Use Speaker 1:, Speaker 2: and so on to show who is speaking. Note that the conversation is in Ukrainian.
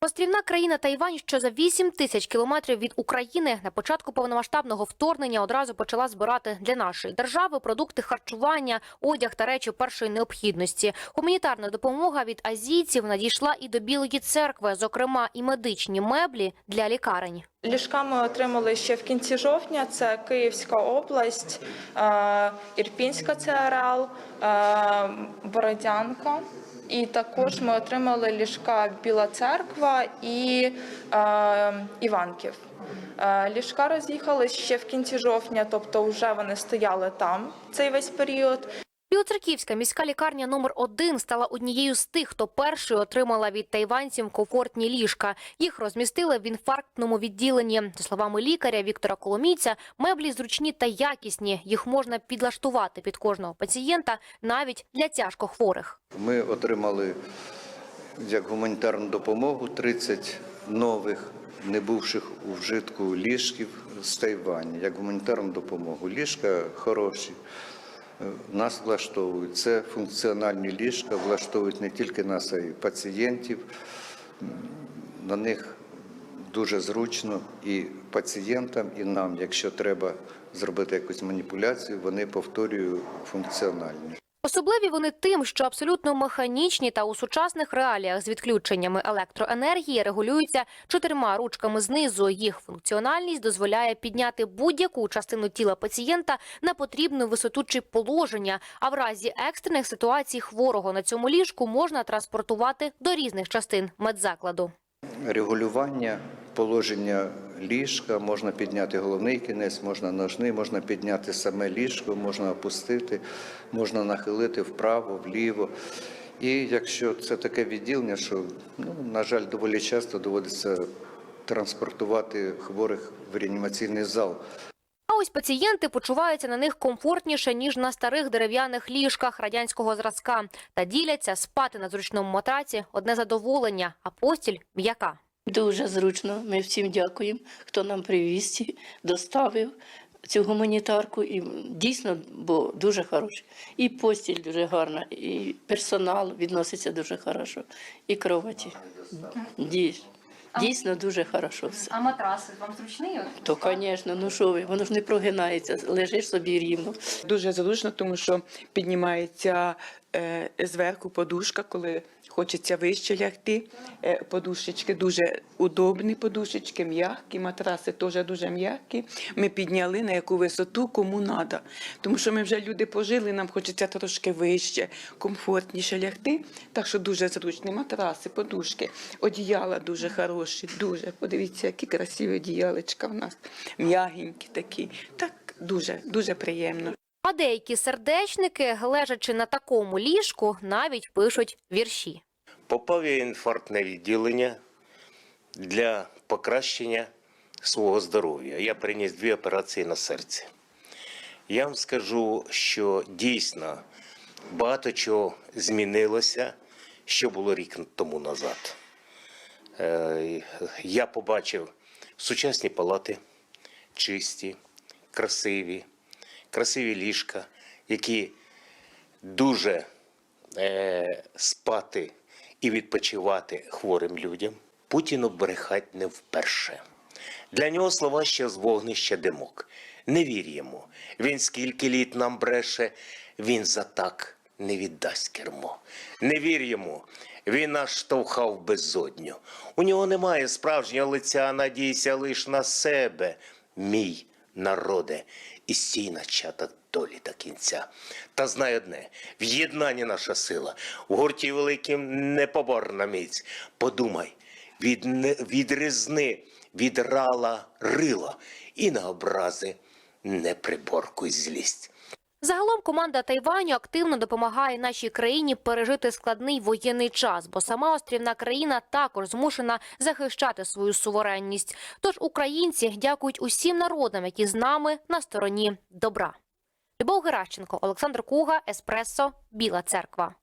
Speaker 1: Острівна країна Тайвань, що за 8 тисяч кілометрів від України на початку повномасштабного вторгнення одразу почала збирати для нашої держави продукти харчування, одяг та речі першої необхідності. Гуманітарна допомога від азійців надійшла і до Білої церкви, зокрема і медичні меблі для лікарень.
Speaker 2: Ліжка ми отримали ще в кінці жовтня. Це Київська область, е, Ірпінська ЦРЛ, е, Бородянка. І також ми отримали ліжка Біла Церква і е, Іванків. Е, Ліжка роз'їхали ще в кінці жовтня, тобто вже вони стояли там цей весь період.
Speaker 1: Білоцерківська міська лікарня номер 1 стала однією з тих, хто першою отримала від тайванців комфортні ліжка. Їх розмістили в інфарктному відділенні. За словами лікаря Віктора Коломійця, меблі зручні та якісні. Їх можна підлаштувати під кожного пацієнта, навіть для тяжкохворих.
Speaker 3: Ми отримали як гуманітарну допомогу 30 нових, не бувших у вжитку ліжків з Тайвані, як гуманітарну допомогу. Ліжка хороші, нас влаштовують. Це функціональні ліжка, влаштовують не тільки нас, а й пацієнтів. На них дуже зручно і пацієнтам, і нам, якщо треба зробити якусь маніпуляцію, вони повторюють функціональні.
Speaker 1: Особливі вони тим, що абсолютно механічні та у сучасних реаліях з відключеннями електроенергії регулюються чотирма ручками знизу. Їх функціональність дозволяє підняти будь-яку частину тіла пацієнта на потрібну висоту чи положення. А в разі екстрених ситуацій хворого на цьому ліжку можна транспортувати до різних частин медзакладу.
Speaker 3: регулювання положення ліжка, можна підняти головний кінець, можна ножний, можна підняти саме ліжко, можна опустити, можна нахилити вправо, вліво. І якщо це таке відділення, що, ну, на жаль, доволі часто доводиться транспортувати хворих в реанімаційний зал.
Speaker 1: А ось пацієнти почуваються на них комфортніше ніж на старих дерев'яних ліжках радянського зразка та діляться спати на зручному матраці одне задоволення, а постіль м'яка.
Speaker 4: Дуже зручно. Ми всім дякуємо, хто нам привіз, доставив цю гуманітарку. І дійсно, бо дуже хороше. І постіль дуже гарна, і персонал відноситься дуже хорошо, і кроваті. Дійсно, дійсно дуже хорошо все.
Speaker 1: А матраси вам зручний?
Speaker 4: То, звісно, ну що ви, воно ж не прогинається, лежиш собі рівно.
Speaker 5: Дуже зручно, тому що піднімається е, зверху подушка, коли хочеться вище лягти. Е, подушечки дуже удобні, подушечки, м'які, матраси теж дуже м'які. Ми підняли на яку висоту кому треба. Тому що ми вже люди пожили, нам хочеться трошки вище, комфортніше лягти. Так що дуже зручні матраси, подушки, одіяла дуже хороші, дуже. Подивіться, які красиві одіялечка в нас. М'ягенькі такі. Так дуже, дуже приємно.
Speaker 1: А деякі сердечники, лежачи на такому ліжку, навіть пишуть вірші.
Speaker 6: Попав я в інфарктне відділення для покращення свого здоров'я. Я приніс дві операції на серці. Я вам скажу, що дійсно багато чого змінилося, що було рік тому назад. Е, Я побачив сучасні палати, чисті, красиві, красиві ліжка, які дуже е, спати і відпочивати хворим людям. Путіну брехать не вперше. Для нього слова ще з вогнища димок. Не вір йому. Він скільки літ нам бреше, він за так не віддасть кермо. Не вір йому. Він нас штовхав безодню. У нього немає справжнього лиця, надійся лиш на себе, мій народе, і стій начата долі до кінця. Та знай одне: в єднанні наша сила, в гурті великим непоборна міць. Подумай, від, не- від різни, від рала рила, і на образи не приборкуй злість.
Speaker 1: Загалом команда Тайваню активно допомагає нашій країні пережити складний воєнний час, бо сама острівна країна також змушена захищати свою суверенність. Тож українці дякують усім народам, які з нами на стороні добра. Любов Геращенко, Олександр Куга, Еспресо, Біла Церква.